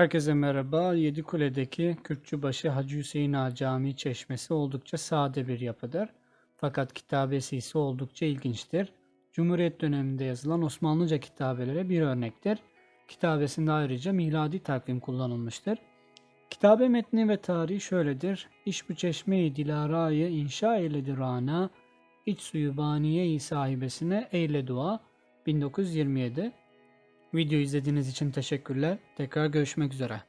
Herkese merhaba. Yedikule'deki Kürkçübaşı Hacı Hüseyin Ağa Camii Çeşmesi oldukça sade bir yapıdır. Fakat kitabesi ise oldukça ilginçtir. Cumhuriyet döneminde yazılan Osmanlıca kitabelere bir örnektir. Kitabesinde ayrıca miladi takvim kullanılmıştır. Kitabe metni ve tarihi şöyledir. İş bu çeşmeyi dilarayı inşa eyledi rana, iç suyu baniye-i sahibesine eyle dua 1927 Video izlediğiniz için teşekkürler. Tekrar görüşmek üzere.